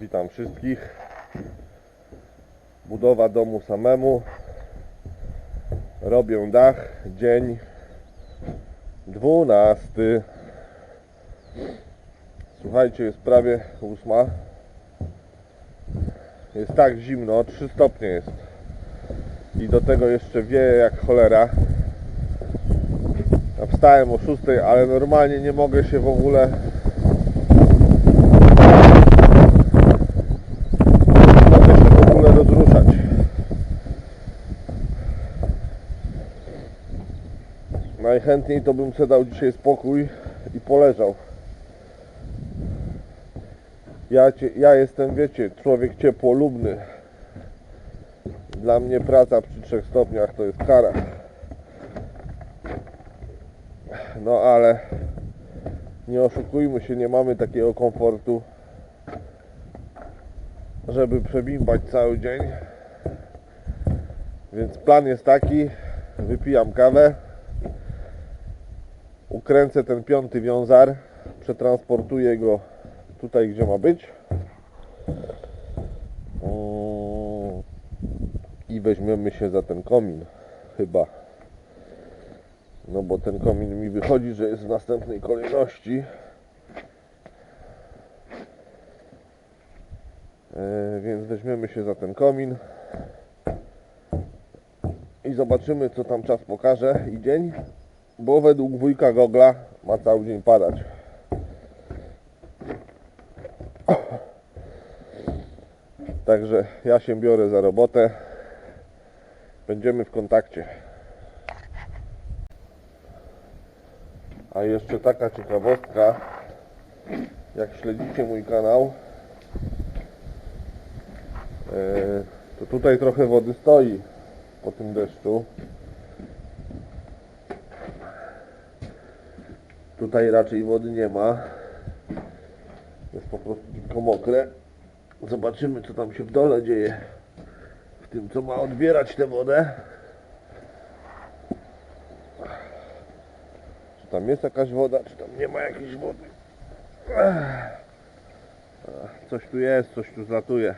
Witam wszystkich. Budowa domu samemu. Robię dach. Dzień 12. Słuchajcie, jest prawie ósma. Jest tak zimno, 3 stopnie jest. I do tego jeszcze wieje jak cholera. Wstałem o 6, ale normalnie nie mogę się w ogóle mogę się w ogóle rozruszać. Najchętniej to bym sobie dał dzisiaj spokój i poleżał. Ja, ja jestem, wiecie, człowiek ciepłolubny. Dla mnie praca przy trzech stopniach to jest kara. No ale nie oszukujmy się, nie mamy takiego komfortu, żeby przebimbać cały dzień. Więc plan jest taki, wypijam kawę, ukręcę ten piąty wiązar, przetransportuję go tutaj, gdzie ma być. Mm, I weźmiemy się za ten komin, chyba. No bo ten komin mi wychodzi, że jest w następnej kolejności. E, więc weźmiemy się za ten komin i zobaczymy co tam czas pokaże i dzień, bo według wujka Gogla ma cały dzień padać. Także ja się biorę za robotę. Będziemy w kontakcie. A jeszcze taka ciekawostka, jak śledzicie mój kanał, e, to tutaj trochę wody stoi po tym deszczu. Tutaj raczej wody nie ma. Jest po prostu tylko mokre. Zobaczymy co tam się w dole dzieje. W tym co ma odbierać tę wodę. Czy tam jest jakaś woda, czy tam nie ma jakiejś wody. Coś tu jest, coś tu zlatuje.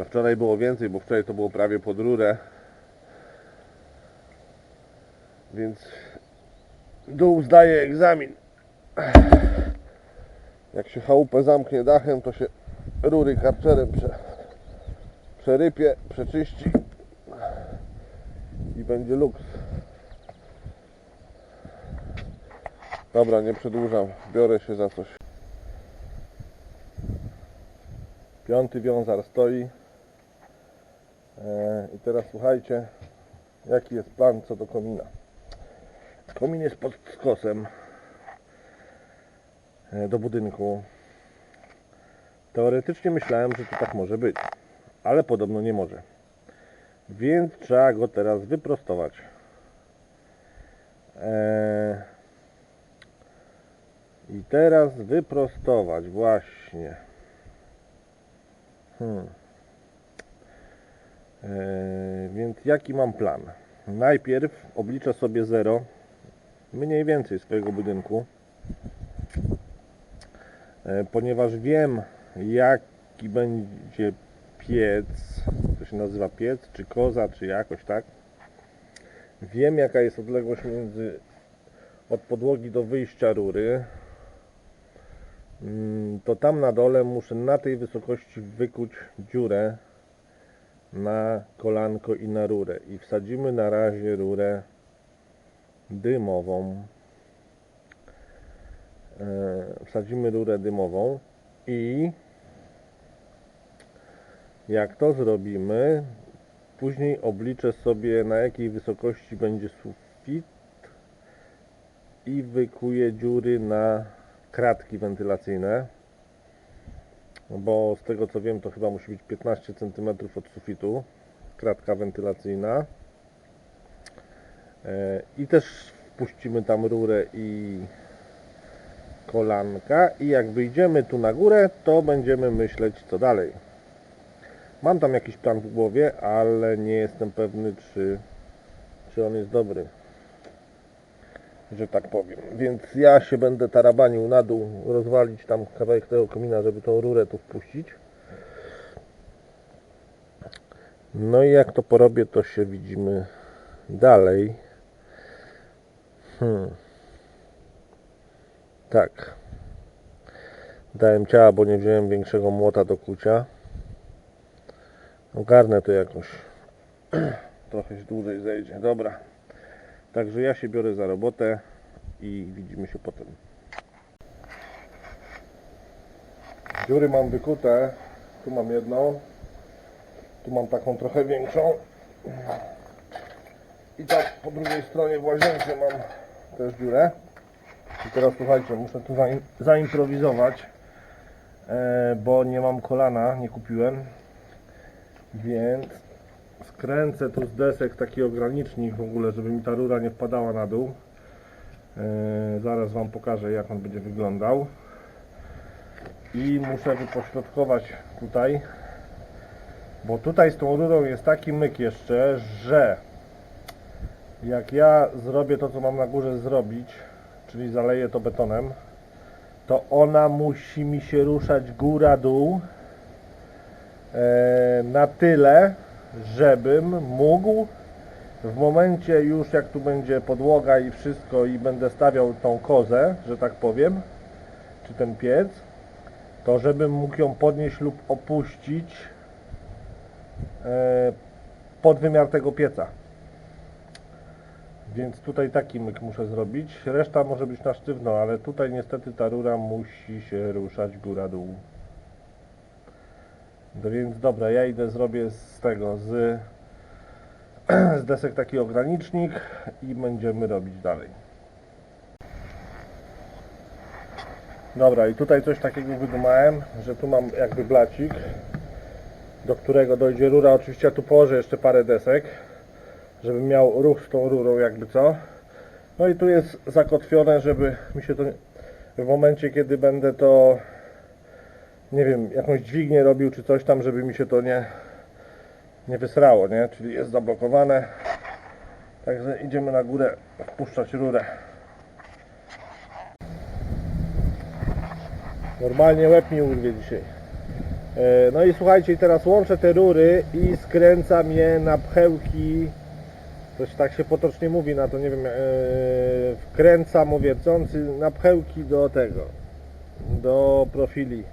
A wczoraj było więcej, bo wczoraj to było prawie pod rurę. Więc dół zdaje egzamin. Jak się chałupę zamknie dachem, to się rury karczerem prze, przerypie, przeczyści i będzie luks. Dobra, nie przedłużam. Biorę się za coś. Piąty wiązar stoi. E, I teraz słuchajcie, jaki jest plan co do komina. Komin jest pod skosem e, do budynku. Teoretycznie myślałem, że to tak może być, ale podobno nie może. Więc trzeba go teraz wyprostować. Eee, I teraz wyprostować właśnie. Hmm. Eee, więc jaki mam plan? Najpierw obliczę sobie 0 mniej więcej swojego budynku, e, ponieważ wiem jaki będzie piec, to się nazywa piec, czy koza, czy jakoś tak. Wiem jaka jest odległość między od podłogi do wyjścia rury. Mm, To tam na dole muszę na tej wysokości wykuć dziurę na kolanko i na rurę. I wsadzimy na razie rurę dymową. E, Wsadzimy rurę dymową i jak to zrobimy, później obliczę sobie na jakiej wysokości będzie sufit i wykuję dziury na kratki wentylacyjne bo z tego co wiem to chyba musi być 15 cm od sufitu kratka wentylacyjna i też wpuścimy tam rurę i kolanka i jak wyjdziemy tu na górę to będziemy myśleć co dalej mam tam jakiś plan w głowie ale nie jestem pewny czy, czy on jest dobry że tak powiem. Więc ja się będę tarabanił na dół, rozwalić tam kawałek tego komina, żeby tą rurę tu wpuścić. No i jak to porobię, to się widzimy dalej. Hmm. Tak. Dałem ciała, bo nie wziąłem większego młota do kucia. Ogarnę to jakoś. Trochę się dłużej zejdzie. Dobra. Także ja się biorę za robotę i widzimy się potem. Dziury mam wykute. Tu mam jedną. Tu mam taką trochę większą. I tak po drugiej stronie w łazience mam też dziurę. I teraz słuchajcie, muszę tu zaim, zaimprowizować, e, bo nie mam kolana, nie kupiłem. Więc skręcę tu z desek taki ogranicznik w ogóle, żeby mi ta rura nie wpadała na dół. E, zaraz Wam pokażę jak on będzie wyglądał. I muszę wypośrodkować tutaj, bo tutaj z tą rurą jest taki myk jeszcze, że jak ja zrobię to co mam na górze zrobić, czyli zaleję to betonem, to ona musi mi się ruszać góra-dół e, na tyle, żebym mógł w momencie już jak tu będzie podłoga i wszystko i będę stawiał tą kozę, że tak powiem, czy ten piec, to żebym mógł ją podnieść lub opuścić e, pod wymiar tego pieca. Więc tutaj taki myk muszę zrobić. Reszta może być na sztywno, ale tutaj niestety ta rura musi się ruszać góra-dół. No więc dobra, ja idę zrobię z tego, z, z desek taki ogranicznik i będziemy robić dalej. Dobra, i tutaj coś takiego wydumałem, że tu mam jakby blacik, do którego dojdzie rura. Oczywiście ja tu położę jeszcze parę desek, żeby miał ruch z tą rurą jakby co. No i tu jest zakotwione, żeby mi się to w momencie kiedy będę to nie wiem, jakąś dźwignię robił czy coś tam, żeby mi się to nie nie wysrało, nie? Czyli jest zablokowane. Także idziemy na górę wpuszczać rurę. Normalnie łeb mi urwie dzisiaj. E, No i słuchajcie, teraz łączę te rury i skręcam je na pchełki. Coś tak się potocznie mówi na to, nie wiem, e, wkręcam wiercący na pchełki do tego, do profili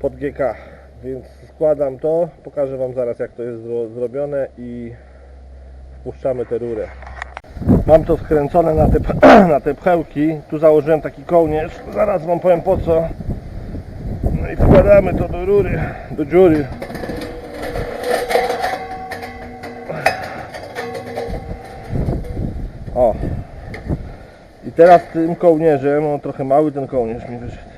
pod GK. Więc składam to, pokażę Wam zaraz jak to jest zro- zrobione i wpuszczamy tę rurę. Mam to skręcone na te, na te pchełki. Tu założyłem taki kołnierz. Zaraz Wam powiem po co. No i wkładamy to do rury, do dziury. Teraz tym kołnierzem, no trochę mały ten kołnierz mi wyszedł.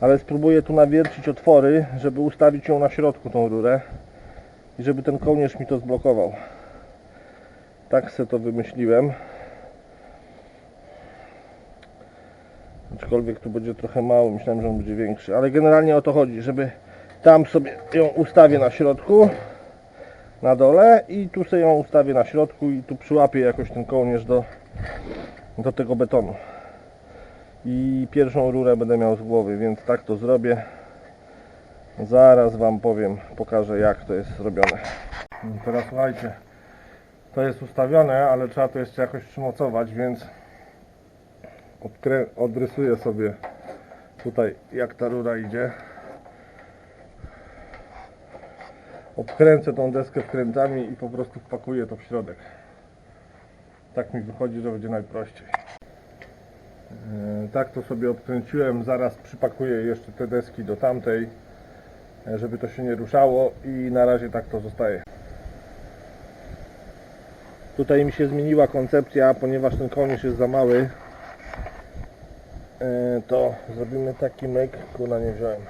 Ale spróbuję tu nawiercić otwory, żeby ustawić ją na środku tą rurę i żeby ten kołnierz mi to zblokował. Tak se to wymyśliłem. Aczkolwiek tu będzie trochę mało, myślałem, że on będzie większy, ale generalnie o to chodzi, żeby tam sobie ją ustawię na środku, na dole i tu sobie ją ustawię na środku i tu przyłapię jakoś ten kołnierz do, do tego betonu. I pierwszą rurę będę miał z głowy, więc tak to zrobię. Zaraz Wam powiem, pokażę jak to jest zrobione. Teraz słuchajcie, to jest ustawione, ale trzeba to jeszcze jakoś przymocować, więc odrysuję sobie tutaj jak ta rura idzie. Obkręcę tą deskę wkrętami i po prostu wpakuję to w środek. Tak mi wychodzi, że będzie najprościej. E, Tak to sobie obkręciłem, zaraz przypakuję jeszcze te deski do tamtej, e, żeby to się nie ruszało i na razie tak to zostaje. Tutaj mi się zmieniła koncepcja, ponieważ ten kołnierz jest za mały, e, to zrobimy taki myk, kuna nie wziąłem.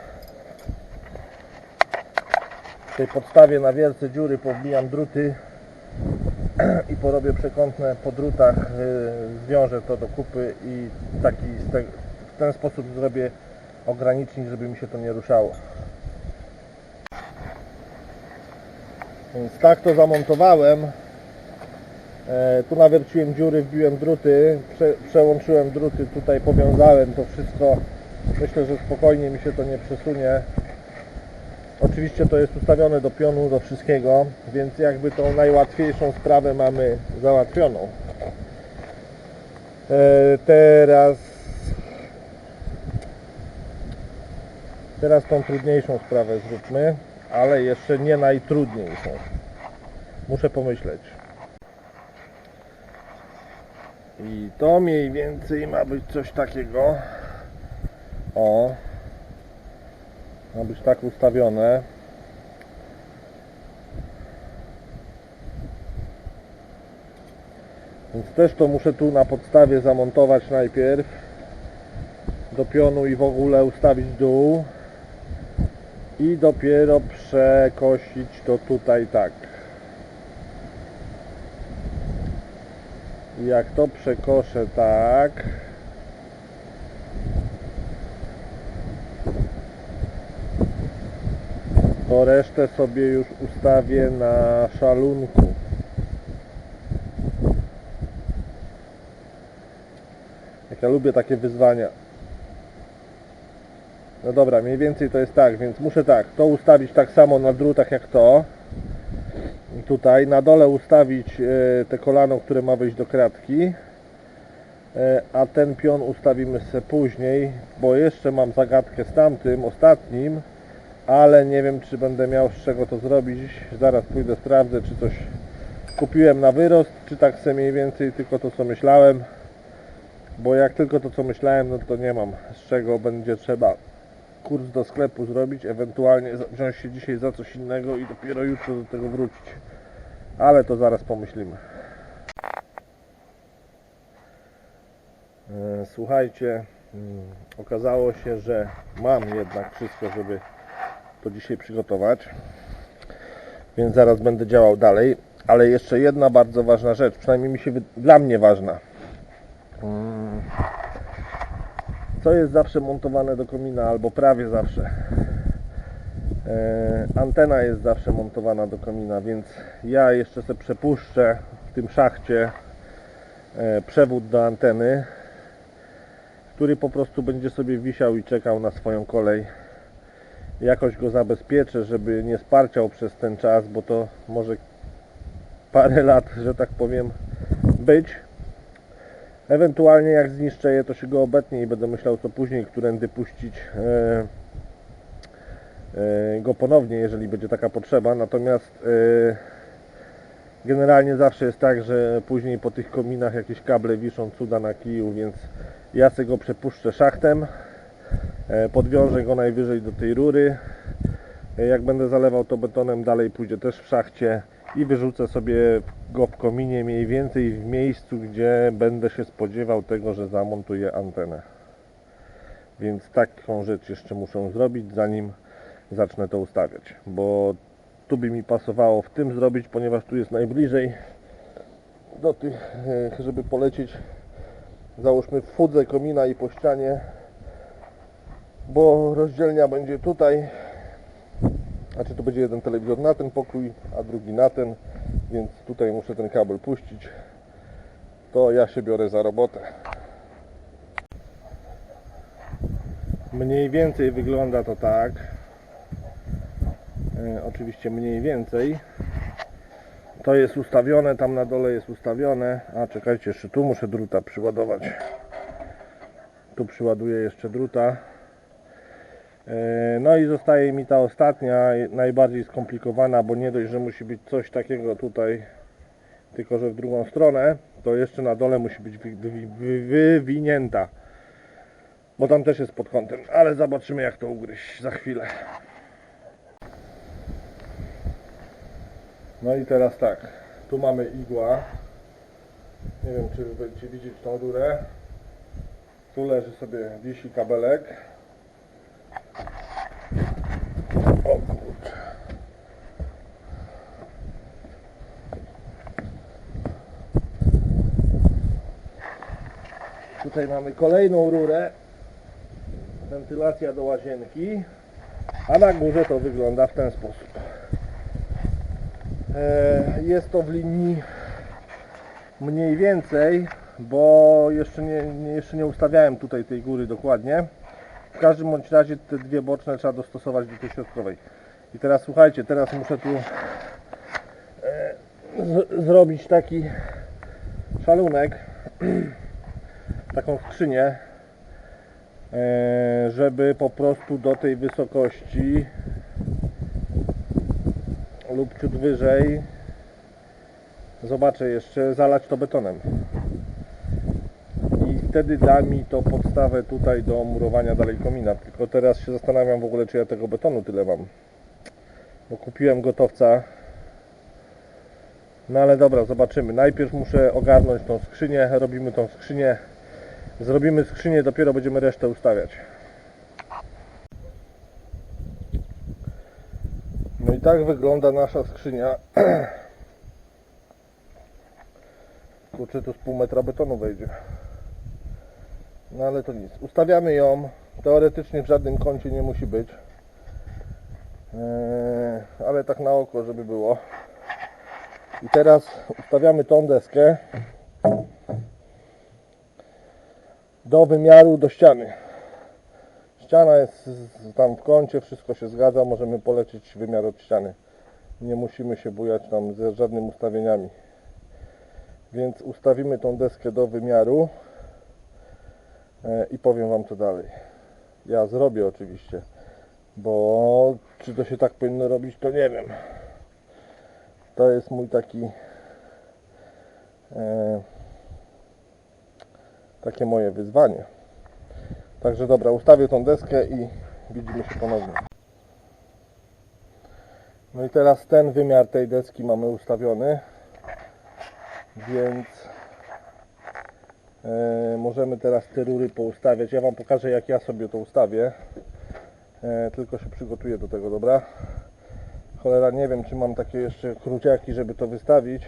Tej podstawie na wielce dziury powbijam druty i porobię przekątne po drutach, y, zwiążę to do kupy i taki w ten sposób zrobię ogranicznik, żeby mi się to nie ruszało. Więc tak to zamontowałem. E, tu nawierciłem dziury, wbiłem druty, prze, przełączyłem druty, tutaj powiązałem to wszystko. Myślę, że spokojnie mi się to nie przesunie. Oczywiście to jest ustawione do pionu, do wszystkiego, więc jakby tą najłatwiejszą sprawę mamy załatwioną. E, teraz teraz tą trudniejszą sprawę zróbmy, ale jeszcze nie najtrudniejszą. Muszę pomyśleć. I to mniej więcej ma być coś takiego. O. Ma być tak ustawione. Więc też to muszę tu na podstawie zamontować najpierw do pionu i w ogóle ustawić dół i dopiero przekosić to tutaj tak. Jak to przekoszę tak to resztę sobie już ustawię na szalunku. Jak ja lubię takie wyzwania. No dobra, mniej więcej to jest tak, więc muszę tak, to ustawić tak samo na drutach jak to. Tutaj na dole ustawić e, te kolano, które ma wejść do kratki. E, a ten pion ustawimy sobie później, bo jeszcze mam zagadkę z tamtym, ostatnim, ale nie wiem czy będę miał z czego to zrobić. Zaraz pójdę sprawdzę, czy coś kupiłem na wyrost, czy tak sobie mniej więcej tylko to co myślałem. Bo jak tylko to co myślałem, no to nie mam z czego będzie trzeba kurs do sklepu zrobić, ewentualnie wziąć się dzisiaj za coś innego i dopiero jutro do tego wrócić. Ale to zaraz pomyślimy. E, Słuchajcie, mm, okazało się, że mam jednak wszystko, żeby to dzisiaj przygotować. Więc zaraz będę działał dalej. Ale jeszcze jedna bardzo ważna rzecz, przynajmniej mi się dla mnie ważna. Mm. Co jest zawsze montowane do komina, albo prawie zawsze. E, antena jest zawsze montowana do komina, więc ja jeszcze sobie przepuszczę w tym szachcie e, przewód do anteny, który po prostu będzie sobie wisiał i czekał na swoją kolej. Jakoś go zabezpieczę, żeby nie sparciał przez ten czas, bo to może parę lat, że tak powiem, być. Ewentualnie jak zniszczę je, to się go obetnie i będę myślał co później, którędy puścić e, e, go ponownie, jeżeli będzie taka potrzeba. Natomiast e, generalnie zawsze jest tak, że później po tych kominach jakieś kable wiszą cuda na kiju, więc ja sobie go przepuszczę szachtem, podwiążę go najwyżej do tej rury. E, Jak będę zalewał to betonem, dalej pójdzie też w szachcie i wyrzucę sobie go w kominie mniej więcej w miejscu, gdzie będę się spodziewał tego, że zamontuję antenę. Więc taką rzecz jeszcze muszę zrobić, zanim zacznę to ustawiać, bo tu by mi pasowało w tym zrobić, ponieważ tu jest najbliżej do tych, e, żeby polecieć załóżmy w fudze komina i po ścianie, bo rozdzielnia będzie tutaj, znaczy to będzie jeden telewizor na ten pokój, a drugi na ten, więc tutaj muszę ten kabel puścić. To ja się biorę za robotę. Mniej więcej wygląda to tak. E, oczywiście mniej więcej. To jest ustawione, tam na dole jest ustawione. A czekajcie, jeszcze tu muszę druta przyładować. Tu przyładuję jeszcze druta. E, No i zostaje mi ta ostatnia, najbardziej skomplikowana, bo nie dość, że musi być coś takiego tutaj, tylko że w drugą stronę, to jeszcze na dole musi być wy, wy, wy, wywinięta. Bo tam też jest pod kątem, ale zobaczymy jak to ugryźć za chwilę. No i teraz tak, tu mamy igła. Nie wiem czy będziecie widzieć tą rurę. Tu leży sobie, wisi kabelek. Tutaj mamy kolejną rurę. Wentylacja do łazienki. A na górze to wygląda w ten sposób. E, Jest to w linii mniej więcej, bo jeszcze nie, jeszcze nie ustawiałem tutaj tej góry dokładnie. W każdym bądź razie te dwie boczne trzeba dostosować do tej środkowej. I teraz słuchajcie, teraz muszę tu e, zrobić taki szalunek, taką skrzynię, e, żeby po prostu do tej wysokości lub ciut wyżej zobaczę jeszcze zalać to betonem wtedy da mi to podstawę tutaj do murowania dalej komina tylko teraz się zastanawiam w ogóle czy ja tego betonu tyle mam. Bo kupiłem gotowca. No ale dobra zobaczymy. Najpierw muszę ogarnąć tą skrzynię. Robimy tą skrzynię. Zrobimy skrzynię dopiero będziemy resztę ustawiać. No i tak wygląda nasza skrzynia. Kurczę tu z pół metra betonu wejdzie no ale to nic. Ustawiamy ją. Teoretycznie w żadnym kącie nie musi być. Eee, ale tak na oko żeby było. I teraz ustawiamy tą deskę do wymiaru do ściany. Ściana jest tam w kącie wszystko się zgadza możemy polecieć wymiar od ściany. Nie musimy się bujać tam ze żadnymi ustawieniami. Więc ustawimy tą deskę do wymiaru i powiem Wam co dalej. Ja zrobię oczywiście, bo czy to się tak powinno robić, to nie wiem. To jest mój taki e, takie moje wyzwanie. Także dobra, ustawię tą deskę i widzimy się ponownie. No i teraz ten wymiar tej deski mamy ustawiony więc e, możemy teraz te rury poustawiać. Ja Wam pokażę jak ja sobie to ustawię. E, tylko się przygotuję do tego, dobra? Cholera, nie wiem czy mam takie jeszcze króciaki, żeby to wystawić.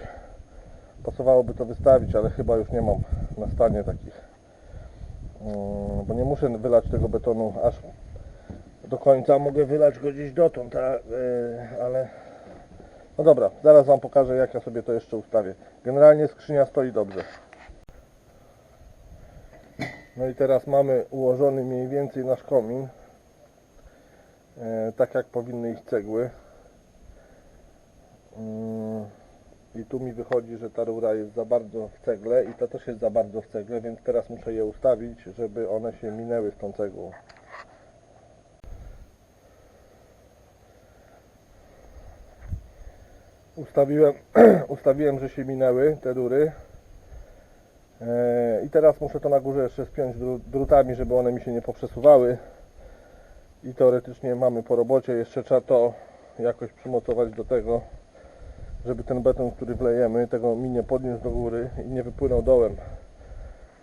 Pasowałoby to wystawić, ale chyba już nie mam na stanie takich. Mm, bo nie muszę wylać tego betonu aż do końca. Mogę wylać go gdzieś dotąd, e, ale no dobra, zaraz Wam pokażę jak ja sobie to jeszcze ustawię. Generalnie skrzynia stoi dobrze. No i teraz mamy ułożony mniej więcej nasz komin. E, tak jak powinny iść cegły. Mm, I tu mi wychodzi, że ta rura jest za bardzo w cegle i ta też jest za bardzo w cegle, więc teraz muszę je ustawić, żeby one się minęły z tą cegłą. ustawiłem, ustawiłem, że się minęły te rury i teraz muszę to na górze jeszcze spiąć dru- drutami, żeby one mi się nie poprzesuwały i teoretycznie mamy po robocie, jeszcze trzeba to jakoś przymocować do tego żeby ten beton, który wlejemy, tego mi nie podniósł do góry i nie wypłynął dołem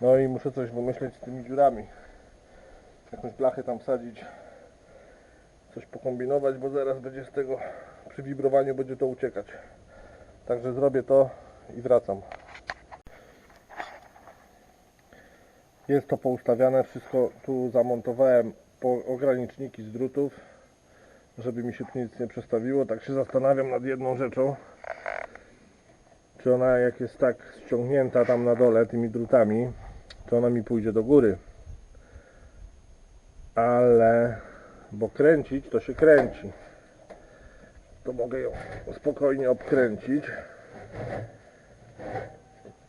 no i muszę coś wymyśleć z tymi dziurami jakąś blachę tam wsadzić coś pokombinować, bo zaraz będzie z tego przy wibrowaniu będzie to uciekać. Także zrobię to i wracam. Jest to poustawiane, wszystko tu zamontowałem po ograniczniki z drutów, żeby mi się tu nic nie przestawiło. Tak się zastanawiam nad jedną rzeczą. Czy ona jak jest tak ściągnięta tam na dole tymi drutami, to ona mi pójdzie do góry. Ale bo kręcić to się kręci to mogę ją spokojnie obkręcić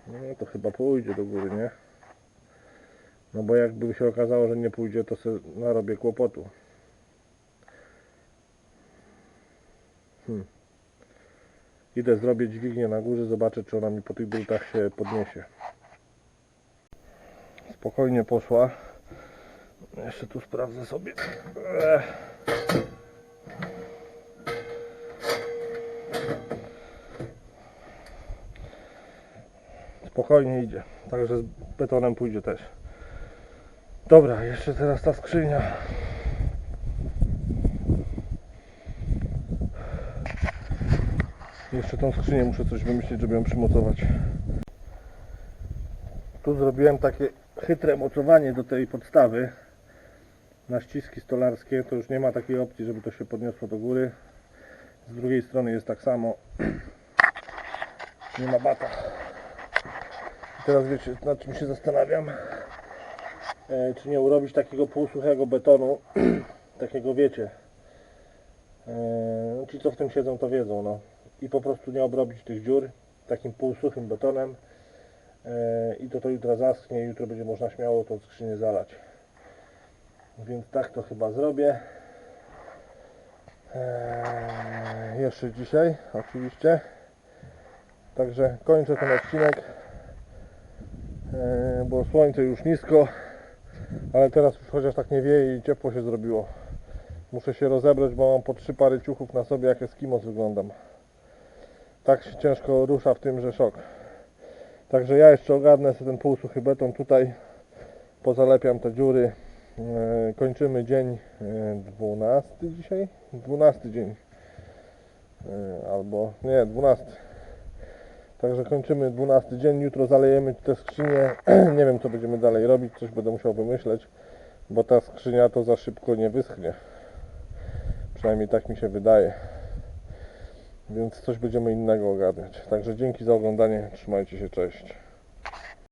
no to chyba pójdzie do góry, nie? No bo jakby się okazało, że nie pójdzie to sobie narobię kłopotu hmm. idę zrobię dźwignię na górze zobaczę czy ona mi po tych drutach się podniesie spokojnie poszła jeszcze tu sprawdzę sobie. Spokojnie idzie. Także z betonem pójdzie też. Dobra, jeszcze teraz ta skrzynia. Jeszcze tą skrzynię muszę coś wymyślić, żeby ją przymocować. Tu zrobiłem takie chytre mocowanie do tej podstawy na ściski stolarskie. To już nie ma takiej opcji, żeby to się podniosło do góry. Z drugiej strony jest tak samo. Nie ma bata. Teraz wiecie, nad czym się zastanawiam. E, czy nie urobić takiego półsuchego betonu, takiego wiecie. E, ci co w tym siedzą to wiedzą, no. I po prostu nie obrobić tych dziur takim półsuchym betonem. E, I to to jutro zaschnie, jutro będzie można śmiało tą skrzynię zalać. Więc tak to chyba zrobię. Eee, jeszcze dzisiaj, oczywiście. Także kończę ten odcinek, eee, bo słońce już nisko, ale teraz już chociaż tak nie wieje i ciepło się zrobiło. Muszę się rozebrać, bo mam po trzy pary ciuchów na sobie, jak Eskimos wyglądam. Tak się ciężko rusza w tym, że szok. Także ja jeszcze ogarnę sobie ten półsuchy beton tutaj, pozalepiam te dziury. E, kończymy dzień e, 12 dzisiaj? 12 dzień. E, albo nie, 12. Także kończymy 12 dzień. Jutro zalejemy te skrzynie. nie wiem co będziemy dalej robić, coś będę musiał wymyśleć, bo ta skrzynia to za szybko nie wyschnie. Przynajmniej tak mi się wydaje. Więc coś będziemy innego ogarniać. Także dzięki za oglądanie. Trzymajcie się, cześć.